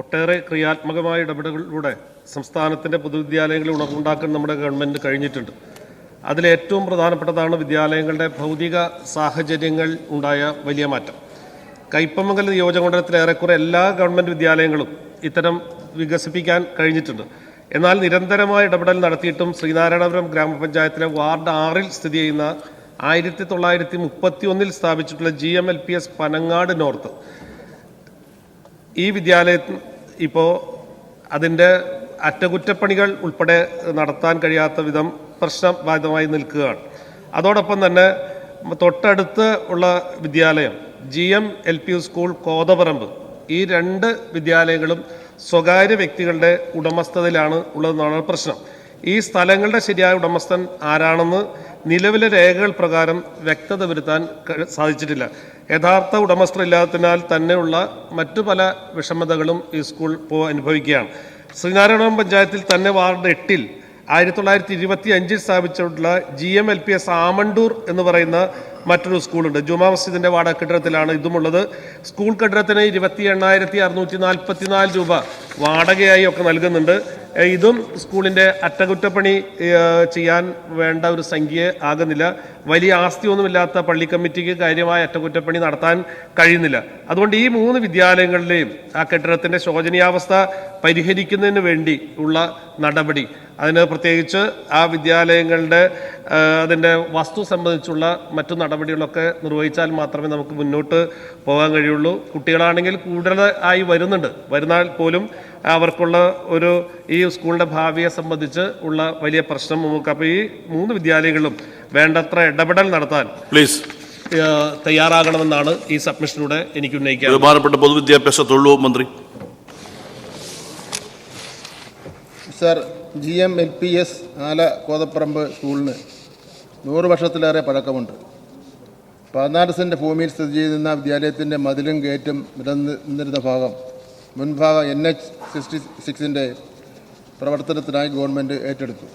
ഒട്ടേറെ ക്രിയാത്മകമായ ഇടപെടലുകളിലൂടെ സംസ്ഥാനത്തിന്റെ പൊതുവിദ്യാലയങ്ങളിൽ ഉണർവുണ്ടാക്കാൻ നമ്മുടെ ഗവൺമെന്റ് കഴിഞ്ഞിട്ടുണ്ട്. അതിലേറ്റവും പ്രധാനപ്പെട്ടതാണ് വിദ്യാലയങ്ങളുടെ ഭൗതിക സാഹചര്യങ്ങൾ ഉണ്ടായ വലിയ മാറ്റം. കയ്പമംഗല നിയോജകമണ്ഡലത്തിലെ ഏറെക്കുറെ എല്ലാ ഗവൺമെന്റ് വിദ്യാലയങ്ങളും ഇത്തരം വികസിപ്പിക്കാൻ കഴിഞ്ഞിട്ടുണ്ട്. എന്നാൽ നിരന്തരമായ ഇടപെടൽ നടത്തിയിട്ടും ശ്രീനാരായണപുരം ഗ്രാമപഞ്ചായത്തിലെ വാർഡ് ആറിൽ സ്ഥിതി ചെയ്യുന്ന ആയിരത്തി തൊള്ളായിരത്തി മുപ്പത്തി ഒന്നിൽ സ്ഥാപിച്ചിട്ടുള്ള G M L P S Panangad north ഈ വിദ്യാലയത്തിൽ ഇപ്പോൾ അതിന്റെ അറ്റകുറ്റപ്പണികൾ ഉൾപ്പെടെ നടത്താൻ കഴിയാത്ത വിധം പ്രശ്നബാധിതമായി നിൽക്കുകയാണ്. അതോടൊപ്പം തന്നെ തൊട്ടടുത്ത് ഉള്ള വിദ്യാലയം G M L P school Kothaparambu ഈ രണ്ട് വിദ്യാലയങ്ങളും സ്വകാര്യ വ്യക്തികളുടെ ഉടമസ്ഥതയിലാണ് ഉള്ളതെന്നാണ് പ്രശ്നം. ഈ സ്ഥലങ്ങളുടെ ശരിയായ ഉടമസ്ഥൻ ആരാണെന്ന് നിലവിലെ രേഖകൾ പ്രകാരം വ്യക്തത വരുത്താൻ സാധിച്ചിട്ടില്ല. യഥാർത്ഥ ഉടമസ്ഥർ ഇല്ലാത്തതിനാൽ തന്നെയുള്ള മറ്റു പല വിഷമതകളും ഈ സ്കൂൾ ഇപ്പോൾ അനുഭവിക്കുകയാണ്. ശ്രീനാരായണപുരം പഞ്ചായത്തിൽ തന്നെ വാർഡ് എട്ടിൽ ആയിരത്തി തൊള്ളായിരത്തി ഇരുപത്തി അഞ്ചിൽ സ്ഥാപിച്ചിട്ടുള്ള G M L P S Amandoor എന്ന് പറയുന്ന മറ്റൊരു സ്കൂളുണ്ട്. ജുമാ മസ്ജിദിന്റെ വാടക കെട്ടിടത്തിലാണ് ഇതുമുള്ളത്. സ്കൂൾ കെട്ടിടത്തിന് ഇരുപത്തി എണ്ണായിരത്തി അറുന്നൂറ്റി നാൽപ്പത്തി നാല് രൂപ വാടകയായി ഒക്കെ നൽകുന്നുണ്ട്. ഇതും സ്കൂളിന്റെ അറ്റകുറ്റപ്പണി ചെയ്യാൻ വേണ്ട ഒരു സംഖ്യ ആകുന്നില്ല. വലിയ ആസ്തിയൊന്നുമില്ലാത്ത പള്ളി കമ്മിറ്റിക്ക് കാര്യമായ അറ്റകുറ്റപ്പണി നടത്താൻ കഴിയുന്നില്ല. അതുകൊണ്ട് ഈ മൂന്ന് വിദ്യാലയങ്ങളിലെയും ആ കെട്ടിടത്തിന്റെ ശോചനീയാവസ്ഥ പരിഹരിക്കുന്നതിന് വേണ്ടി ഉള്ള നടപടി. അതിന് പ്രത്യേകിച്ച് ആ വിദ്യാലയങ്ങളുടെ അതിന്റെ വസ്തു സംബന്ധിച്ചുള്ള മറ്റു നടപടികളൊക്കെ നിർവഹിച്ചാൽ മാത്രമേ നമുക്ക് മുന്നോട്ട് പോകാൻ കഴിയുള്ളൂ. കുട്ടികളാണെങ്കിൽ കൂടുതലായി വരുന്നുണ്ട്. വരുന്നാൽ പോലും അവർക്കുള്ള ഒരു ഈ സ്കൂളിന്റെ ഭാവിയെ സംബന്ധിച്ച് ഉള്ള വലിയ പ്രശ്നം നമുക്ക് അപ്പോൾ ഈ മൂന്ന് വിദ്യാലയങ്ങളിലും വേണ്ടത്ര ഇടപെടൽ നടത്താൻ പ്ലീസ് തയ്യാറാകണമെന്നാണ് ഈ സബ്മിഷനിലൂടെ എനിക്ക് ഉന്നയിക്കാൻ ബഹുമാനപ്പെട്ട പൊതുവിദ്യാഭ്യാസ തൊഴിൽ മന്ത്രി. Sir G M L P S Ala Kothaparambu സ്കൂളിന് നൂറ് വർഷത്തിലേറെ പഴക്കമുണ്ട്. പതിനാല് സെന്റ് ഭൂമിയിൽ സ്ഥിതി ചെയ്യുന്ന വിദ്യാലയത്തിന്റെ മതിലും ഗേറ്റും നിലനിന്നിരുന്ന ഭാഗം മുൻഭാഗം എൻ എച്ച് സിക്സ്റ്റി സിക്സിന്റെ പ്രവർത്തനത്തിനായി ഗവൺമെന്റ് ഏറ്റെടുത്തു.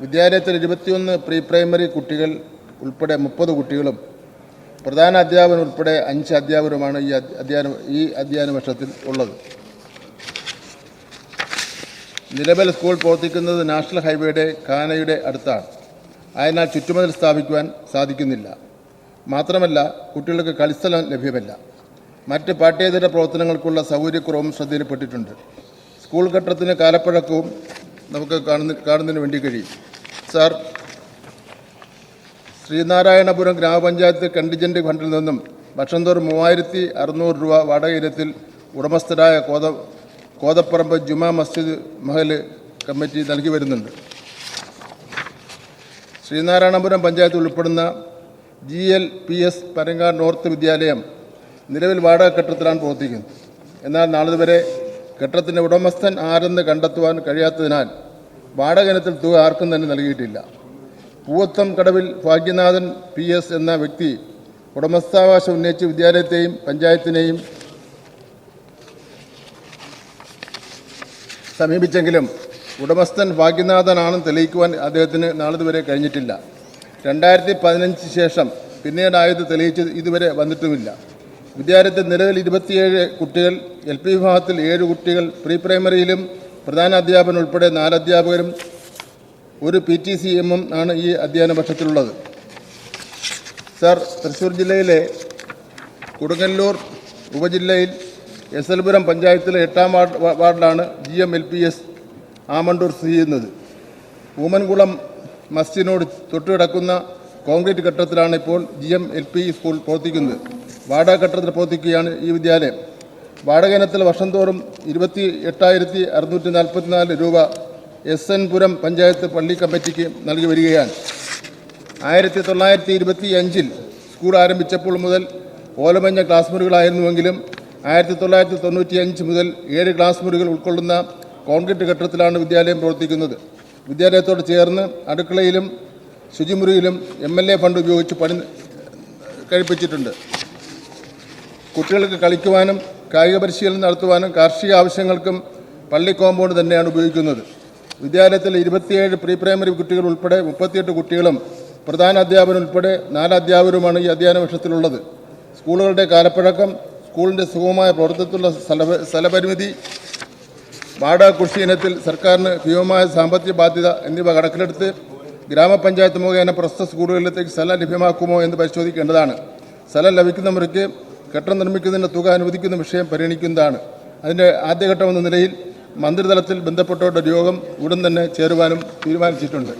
വിദ്യാലയത്തിൽ ഇരുപത്തിയൊന്ന് പ്രീ പ്രൈമറി കുട്ടികൾ ഉൾപ്പെടെ മുപ്പത് കുട്ടികളും പ്രധാന അധ്യാപകൻ ഉൾപ്പെടെ അഞ്ച് അധ്യാപകരുമാണ് ഈ അധ്യ- അധ്യയന ഈ അധ്യയന വർഷത്തിൽ ഉള്ളത്. നിലവിൽ സ്കൂൾ പ്രവർത്തിക്കുന്നത് നാഷണൽ ഹൈവേയുടെ കാനയുടെ അടുത്താണ്. അതിനാൽ ചുറ്റുമതിൽ സ്ഥാപിക്കുവാൻ സാധിക്കുന്നില്ല. മാത്രമല്ല കുട്ടികൾക്ക് കളിസ്ഥലം ലഭ്യമല്ല. മറ്റ് പാഠ്യേതര പ്രവർത്തനങ്ങൾക്കുള്ള സൗകര്യക്കുറവും ശ്രദ്ധയിൽപ്പെട്ടിട്ടുണ്ട്. സ്കൂൾ ഘട്ടത്തിന് കാലപ്പഴക്കവും നമുക്ക് കാണുന്ന കാണുന്നതിന് വേണ്ടി കഴിയും. സാർ ശ്രീനാരായണപുരം ഗ്രാമപഞ്ചായത്ത് കണ്ടിജന്റ് ഫണ്ടിൽ നിന്നും വർഷം തോറും മൂവായിരത്തി അറുന്നൂറ് രൂപ വാടക ഇനത്തിൽ ഉടമസ്ഥരായ കോത കോതപ്പറമ്പ് ജുമാ മസ്ജിദ് മഹൽ കമ്മിറ്റി നൽകി വരുന്നുണ്ട്. ശ്രീനാരായണപുരം പഞ്ചായത്ത് ഉൾപ്പെടുന്ന G L P S Parangad north വിദ്യാലയം നിലവിൽ വാടക കെട്ടിടത്തിലാണ് പ്രവർത്തിക്കുന്നത്. എന്നാൽ നാളിതുവരെ കെട്ടിടത്തിന്റെ ഉടമസ്ഥൻ ആരെന്ന് കണ്ടെത്തുവാൻ കഴിയാത്തതിനാൽ വാടക ഇനത്തിൽ തുക ആർക്കും തന്നെ നൽകിയിട്ടില്ല. പൂവത്തം കടവിൽ ഭാഗ്യനാഥൻ പി എസ് എന്ന വ്യക്തി ഉടമസ്ഥാവകാശം ഉന്നയിച്ച് വിദ്യാലയത്തെയും പഞ്ചായത്തിനെയും സമീപിച്ചെങ്കിലും ഉടമസ്ഥൻ ഭാഗ്യനാഥനാണെന്ന് തെളിയിക്കുവാൻ അദ്ദേഹത്തിന് നാളിതുവരെ കഴിഞ്ഞിട്ടില്ല. രണ്ടായിരത്തി പതിനഞ്ച് ശേഷം പിന്നീടായത് തെളിയിച്ച് ഇതുവരെ വന്നിട്ടുമില്ല. വിദ്യാലയത്തിൽ നിലവിൽ ഇരുപത്തിയേഴ് കുട്ടികൾ എൽ പി വിഭാഗത്തിൽ ഏഴ് കുട്ടികൾ പ്രീ പ്രൈമറിയിലും പ്രധാന അധ്യാപകൻ ഉൾപ്പെടെ നാല് അധ്യാപകരും ഒരു പി ടി സി എമ്മും ആണ് ഈ അധ്യയന വർഷത്തിലുള്ളത് സർ തൃശ്ശൂർ ജില്ലയിലെ കൊടുങ്ങല്ലൂർ ഉപജില്ലയിൽ എസ് എൽപുരം പഞ്ചായത്തിലെ എട്ടാം വാർഡ് വാർഡിലാണ് G M L P S Amandoor സ്ഥിതി ചെയ്യുന്നത്. ഊമൻകുളം മസ്ജിദിനോട് തൊട്ടുകിടക്കുന്ന കോൺക്രീറ്റ് ഘട്ടത്തിലാണ് ഇപ്പോൾ G M L P school പ്രവർത്തിക്കുന്നത്. വാടക കെട്ടിടത്തിൽ പ്രവർത്തിക്കുകയാണ് ഈ വിദ്യാലയം. വാടക ഇനത്തിൽ വർഷം തോറും ഇരുപത്തി എട്ടായിരത്തി അറുന്നൂറ്റി നാൽപ്പത്തിനാല് രൂപ എസ് എൻ പുരം പഞ്ചായത്ത് പള്ളി കമ്മിറ്റിക്ക് നൽകി വരികയാണ്. ആയിരത്തി തൊള്ളായിരത്തി ഇരുപത്തി അഞ്ചിൽ സ്കൂൾ ആരംഭിച്ചപ്പോൾ മുതൽ ഓലമഞ്ഞ ക്ലാസ് മുറികളായിരുന്നുവെങ്കിലും ആയിരത്തി തൊള്ളായിരത്തി തൊണ്ണൂറ്റി അഞ്ച് മുതൽ ഏഴ് ക്ലാസ് മുറികൾ ഉൾക്കൊള്ളുന്ന കോൺക്രീറ്റ് കെട്ടിടത്തിലാണ് വിദ്യാലയം പ്രവർത്തിക്കുന്നത്. വിദ്യാലയത്തോട് ചേർന്ന് അടുക്കളയിലും ശുചിമുറിയിലും എം എൽ എ ഫണ്ട് ഉപയോഗിച്ച് പണി കഴിപ്പിച്ചിട്ടുണ്ട്. കുട്ടികൾക്ക് കളിക്കുവാനും കായിക പരിശീലനം നടത്തുവാനും കാർഷിക ആവശ്യങ്ങൾക്കും പള്ളി കോമ്പൗണ്ട് തന്നെയാണ് ഉപയോഗിക്കുന്നത്. വിദ്യാലയത്തിൽ ഇരുപത്തിയേഴ് പ്രീ പ്രൈമറി കുട്ടികൾ ഉൾപ്പെടെ മുപ്പത്തിയെട്ട് കുട്ടികളും പ്രധാന അധ്യാപകൻ ഉൾപ്പെടെ നാല് അധ്യാപകരുമാണ് ഈ അധ്യയന വർഷത്തിലുള്ളത് സ്കൂളുകളുടെ കാലപ്പഴക്കം സ്കൂളിന്റെ സുഗമമായ പ്രവർത്തനത്തിലുള്ള സ്ഥല സ്ഥലപരിമിതി വാടക കൃഷി ഇനത്തിൽ സർക്കാരിന് ഭീമമായ സാമ്പത്തിക ബാധ്യത എന്നിവ കണക്കിലെടുത്ത് ഗ്രാമപഞ്ചായത്ത് മുഖേന പ്രസ്തുത സ്കൂളുകളിലേക്ക് സ്ഥലം ലഭ്യമാക്കുമോ എന്ന് പരിശോധിക്കേണ്ടതാണ്. സ്ഥലം ലഭിക്കുന്ന മുറയ്ക്ക് കെട്ടിടം നിർമ്മിക്കുന്നതിന് തുക അനുവദിക്കുന്ന വിഷയം പരിഗണിക്കുന്നതാണ്. അതിന്റെ ആദ്യഘട്ടം എന്ന നിലയിൽ മന്ത്രിതലത്തിൽ ബന്ധപ്പെട്ടവരുടെ യോഗം ഉടൻ തന്നെ ചേരുവാനും തീരുമാനിച്ചിട്ടുണ്ട്.